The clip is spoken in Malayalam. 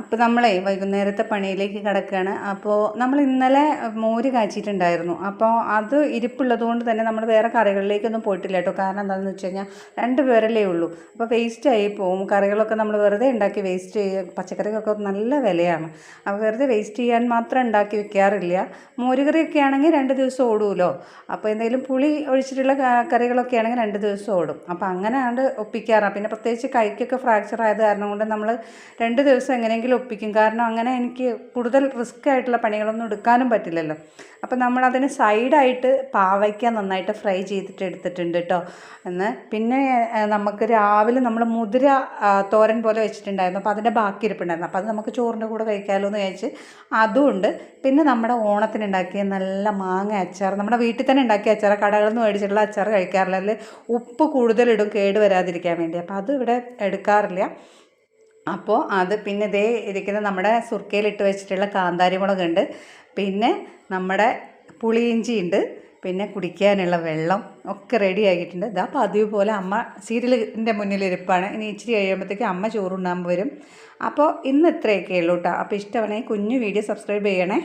അപ്പോൾ നമ്മളെ വൈകുന്നേരത്തെ പണിയിലേക്ക് കിടക്കുകയാണ് അപ്പോൾ നമ്മൾ ഇന്നലെ മോര് കാച്ചിട്ടുണ്ടായിരുന്നു അപ്പോൾ അത് ഇരിപ്പുള്ളത് കൊണ്ട് തന്നെ നമ്മൾ വേറെ കറികളിലേക്കൊന്നും പോയിട്ടില്ല കേട്ടോ. കാരണം എന്താണെന്ന് വെച്ച് കഴിഞ്ഞാൽ രണ്ട് പേരല്ലേ ഉള്ളൂ. അപ്പോൾ വേസ്റ്റ് ആയി പോവും. കറികളൊക്കെ നമ്മൾ വെറുതെ ഉണ്ടാക്കി വേസ്റ്റ് ചെയ്യുക പച്ചക്കറിക്കൊക്കെ നല്ല വിലയാണ്. അപ്പോൾ വെറുതെ വേസ്റ്റ് ചെയ്യാൻ മാത്രം ഉണ്ടാക്കി വെക്കാറില്ല. മോരുകറിയൊക്കെ ആണെങ്കിൽ രണ്ട് ദിവസം ഓടുമല്ലോ അപ്പോൾ എന്തെങ്കിലും പുളി ഒഴിച്ചിട്ടുള്ള കറികളൊക്കെ ആണെങ്കിൽ രണ്ട് ദിവസം ഓടും. അപ്പോൾ അങ്ങനെയാണ് ഒപ്പിക്കാറ്. പിന്നെ പ്രത്യേകിച്ച് കൈക്കൊക്കെ ഫ്രാക്ചർ ആയത് കാരണം കൊണ്ട് നമ്മൾ രണ്ട് ദിവസം എങ്ങനെയെങ്കിലും ഒപ്പിക്കും. കാരണം അങ്ങനെ എനിക്ക് കൂടുതൽ റിസ്ക് ആയിട്ടുള്ള പണികളൊന്നും എടുക്കാനും പറ്റില്ലല്ലോ. അപ്പോൾ നമ്മളതിന് സൈഡായിട്ട് പാവയ്ക്ക നന്നായിട്ട് ഫ്രൈ ചെയ്തിട്ട് എടുത്തിട്ടുണ്ട് കേട്ടോ എന്ന് പിന്നെ നമുക്ക് രാവിലെ നമ്മൾ മുതിര തോരൻ പോലെ വെച്ചിട്ടുണ്ടായിരുന്നു. അപ്പോൾ അതിന്റെ ബാക്കി ഇരിപ്പുണ്ടായിരുന്നു. അപ്പോൾ അത് നമുക്ക് ചോറിന്റെ കൂടെ കഴിക്കാമല്ലോ എന്ന് വിചാരിച്ച് അതുമുണ്ട് പിന്നെ നമ്മുടെ ഓണത്തിന് ഉണ്ടാക്കിയ നല്ല മാങ്ങ അച്ചാർ. നമ്മുടെ വീട്ടിൽ തന്നെ ഉണ്ടാക്കിയ അച്ചാർ. കടകളിൽ നിന്ന് മേടിച്ചിട്ടുള്ള അച്ചാർ കഴിക്കാറില്ല. അതിൽ ഉപ്പ് കൂടുതലിടും കേട് വരാതിരിക്കാൻ വേണ്ടി. അപ്പോൾ അത് ഇവിടെ എടുക്കാറില്ല. അപ്പോൾ അത് പിന്നെ ഇതേ ഇരിക്കുന്ന നമ്മുടെ സുർക്കയിലിട്ട് വെച്ചിട്ടുള്ള കാന്താരി മുളകുണ്ട് പിന്നെ നമ്മുടെ പുളിയിഞ്ചി ഉണ്ട് പിന്നെ കുടിക്കാനുള്ള വെള്ളം ഒക്കെ റെഡി ആക്കിയിട്ടുണ്ട് ഇതാ പതിവ് പോലെ അമ്മ സീരിയലിന്റെ മുന്നിലിരിപ്പാണ്. ഇനി ഇച്ചിരി കഴിയുമ്പോഴത്തേക്ക് അമ്മ ചോറുണ്ണാൻ വരും. അപ്പോൾ ഇന്ന് ഇത്രയൊക്കെ ഉള്ളൂ കേട്ടോ. അപ്പോൾ ഇഷ്ടമാണെങ്കിൽ കുഞ്ഞു വീഡിയോ സബ്സ്ക്രൈബ് ചെയ്യണേ.